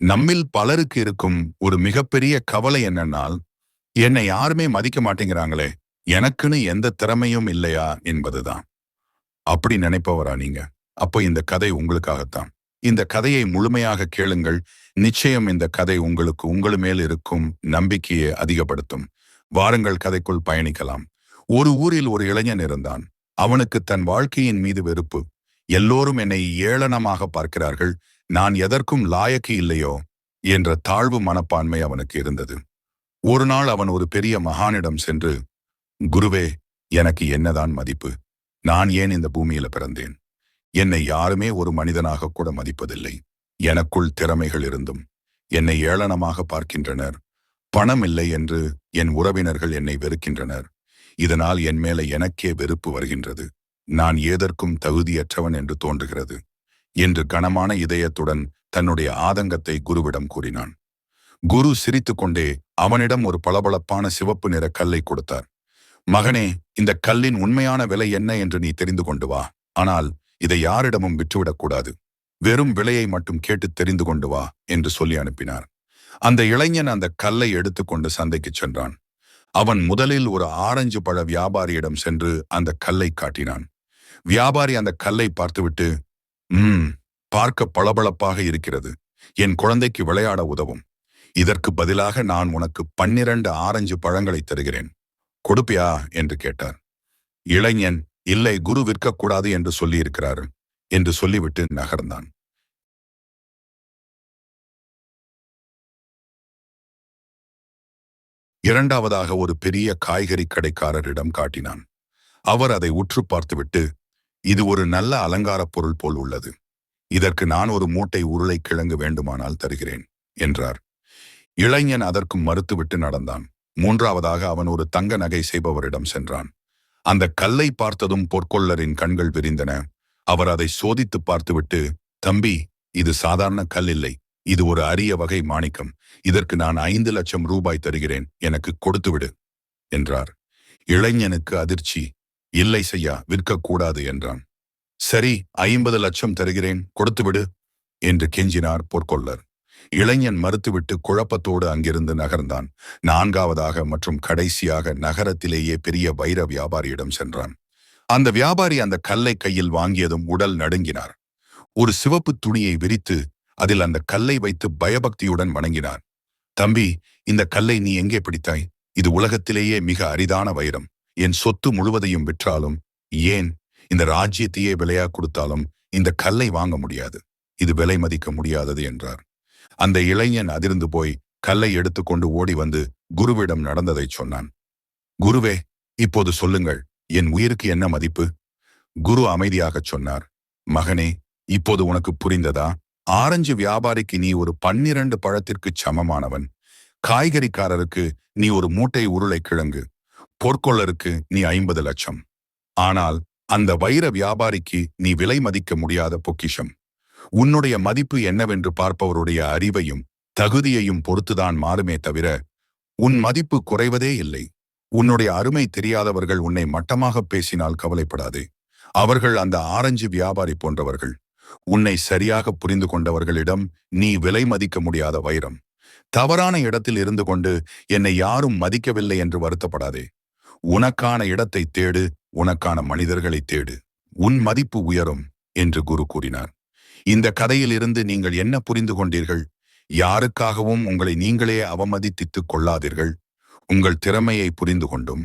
நம்மில் பலருக்கு இருக்கும் ஒரு மிகப்பெரிய கவலை என்னன்னால் என்னை யாருமே மதிக்க மாட்டேங்கிறாங்களே எனக்குன்னு எந்த திறமையும் இல்லையா என்பதுதான். அப்படி நினைப்பவரா நீங்க? அப்போ இந்த கதை உங்களுக்காகத்தான். இந்த கதையை முழுமையாக கேளுங்கள். நிச்சயம் இந்த கதை உங்களுக்கு உங்களு மேல் இருக்கும் நம்பிக்கையை அதிகப்படுத்தும். வாருங்கள் கதைக்குள் பயணிக்கலாம். ஒரு ஊரில் ஒரு இளைஞன் இருந்தான். அவனுக்கு தன் வாழ்க்கையின் மீது வெறுப்பு. எல்லோரும் என்னை ஏளனமாக பார்க்கிறார்கள். நான் எதற்கும் லாயக்கு இல்லையோ என்ற தாழ்வு மனப்பான்மை அவனுக்கு இருந்தது. ஒரு நாள் அவன் ஒரு பெரிய மகானிடம் சென்று குருவே எனக்கு என்னதான் மதிப்பு? நான் ஏன் இந்த பூமியில பிறந்தேன்? என்னை யாருமே ஒரு மனிதனாக கூட மதிப்பதில்லை. எனக்குள் திறமைகள் இருந்தும் என்னை ஏளனமாக பார்க்கின்றனர். பணம் இல்லை என்று என் உறவினர்கள் என்னை வெறுக்கின்றனர். இதனால் என் மேல எனக்கே வெறுப்பு வருகின்றது. நான் ஏதற்கும் தகுதியற்றவன் என்று தோன்றுகிறது. என்று கனமான இதயத்துடன் தன்னுடைய ஆதங்கத்தை குருவிடம் கூறினான். குரு சிரித்துக்கொண்டே அவனிடம் ஒரு பளபளப்பான சிவப்பு நிற கல்லை கொடுத்தார். மகனே இந்த கல்லின் உண்மையான விலை என்ன என்று நீ தெரிந்து கொண்டு வா. ஆனால் இதை யாரிடமும் விற்றுவிடக்கூடாது வெறும் விலையை மட்டும் கேட்டு தெரிந்து கொண்டு வா என்று சொல்லி அனுப்பினார். அந்த இளைஞன் அந்த கல்லை எடுத்துக்கொண்டு சந்தைக்கு சென்றான். அவன் முதலில் ஒரு ஆரஞ்சு பழ வியாபாரியிடம் சென்று அந்த கல்லை காட்டினான். வியாபாரி அந்த கல்லை பார்த்துவிட்டு ம் பார்க்க பளபளப்பாக இருக்கிறது. என் குழந்தைக்கு விளையாட உதவும். இதற்கு பதிலாக நான் உனக்கு பன்னிரண்டு ஆரஞ்சு பழங்களை தருகிறேன். கொடுப்பியா? என்று கேட்டார். இளைஞன் இல்லை குரு விற்கக்கூடாது என்று சொல்லியிருக்கிறார் என்று சொல்லிவிட்டு நகர்ந்தான். இரண்டாவதாக ஒரு பெரிய காய்கறி கடைக்காரரிடம் காட்டினான். அவர் அதை உற்று பார்த்துவிட்டு இது ஒரு நல்ல அலங்காரப் பொருள் போல் உள்ளது. இதற்கு நான் ஒரு மூட்டை உருளைக்கிழங்கு வேண்டுமானால் தருகிறேன் என்றார். இளைஞன் அதற்கும் மறுத்துவிட்டு நடந்தான். மூன்றாவதாக அவன் ஒரு தங்க நகை செய்பவரிடம் சென்றான். அந்த கல்லை பார்த்ததும் பொற்கொள்ளரின் கண்கள் விரிந்தன. அவர் அதை சோதித்து பார்த்துவிட்டு தம்பி இது சாதாரண கல் இல்லை. இது ஒரு அரிய வகை மாணிக்கம். இதற்கு நான் ஐந்து லட்சம் ரூபாய் தருகிறேன். எனக்கு கொடுத்துவிடு என்றார். இளைஞனுக்கு அதிர்ச்சி. இல்லை செய்யா விற்கக்கூடாது என்றான். சரி ஐம்பது லட்சம் தருகிறேன் கொடுத்துவிடு என்று கெஞ்சினார் பொற்கொள்ளர் இளைஞன் மறுத்துவிட்டு குழப்பத்தோடு அங்கிருந்து நகர்ந்தான். நான்காவதாக மற்றும் கடைசியாக நகரத்திலேயே பெரிய வைர வியாபாரியிடம் சென்றான். அந்த வியாபாரி அந்த கல்லை கையில் வாங்கியதும் உடல் நடுங்கினார். ஒரு சிவப்பு துணியை விரித்து அதில் அந்த கல்லை வைத்து பயபக்தியுடன் வணங்கினார். தம்பி இந்த கல்லை நீ எங்கே பிடித்தாய்? இது உலகத்திலேயே மிக அரிதான வைரம். என் சொத்து முழுவதையும் விற்றாலும் ஏன் இந்த ராஜ்யத்தையே விலையா கொடுத்தாலும் இந்த கல்லை வாங்க முடியாது? இது விலை மதிக்க முடியாதது என்றார். அந்த இளைஞன் அதிர்ந்து போய் கல்லை எடுத்துக்கொண்டு ஓடி வந்து குருவிடம் நடந்ததை சொன்னான். குருவே இப்போது சொல்லுங்கள் என் உயிருக்கு என்ன மதிப்பு? குரு அமைதியாகச் சொன்னார். மகனே இப்போது உனக்கு புரிந்ததா? ஆரஞ்சு வியாபாரிக்கு நீ ஒரு பன்னிரண்டு பழத்திற்கு சமமானவன். காய்கறிக்காரருக்கு நீ ஒரு மூட்டை உருளை கிழங்கு பொற்கொள்ளருக்கு நீ ஐம்பது லட்சம். ஆனால் அந்த வைர வியாபாரிக்கு நீ விலை மதிக்க முடியாத பொக்கிஷம். உன்னுடைய மதிப்பு என்னவென்று பார்ப்பவருடைய அறிவையும் தகுதியையும் பொறுத்துதான் மாறுமே தவிர உன் மதிப்பு குறைவதே இல்லை. உன்னுடைய அருமை தெரியாதவர்கள் உன்னை மட்டமாக பேசினால் கவலைப்படாதே. அவர்கள் அந்த ஆரஞ்சு வியாபாரி போன்றவர்கள். உன்னை சரியாக புரிந்து கொண்டவர்களிடம் நீ விலை மதிக்க முடியாத வைரம். தவறான இடத்தில் இருந்து கொண்டு என்னை யாரும் மதிக்கவில்லை என்று வருத்தப்படாதே. உனக்கான இடத்தை தேடு உனக்கான மனிதர்களை தேடு. உன் மதிப்பு உயரும் என்று குரு கூறினார். இந்த கதையிலிருந்து நீங்கள் என்ன புரிந்து கொண்டீர்கள்? யாருக்காகவும் உங்களை நீங்களே அவமதித்தித்துக் கொள்ளாதீர்கள். உங்கள் திறமையை புரிந்து கொண்டும்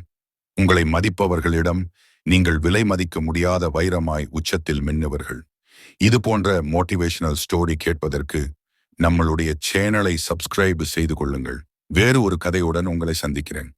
உங்களை மதிப்பவர்களிடம் நீங்கள் விலை மதிக்க முடியாத வைரமாய் உச்சத்தில் மின்னுவர்கள். இது போன்ற மோட்டிவேஷனல் ஸ்டோரி கேட்பதற்கு நம்மளுடைய சேனலை சப்ஸ்கிரைப் செய்து கொள்ளுங்கள். வேறு ஒரு கதையுடன் உங்களை சந்திக்கிறேன்.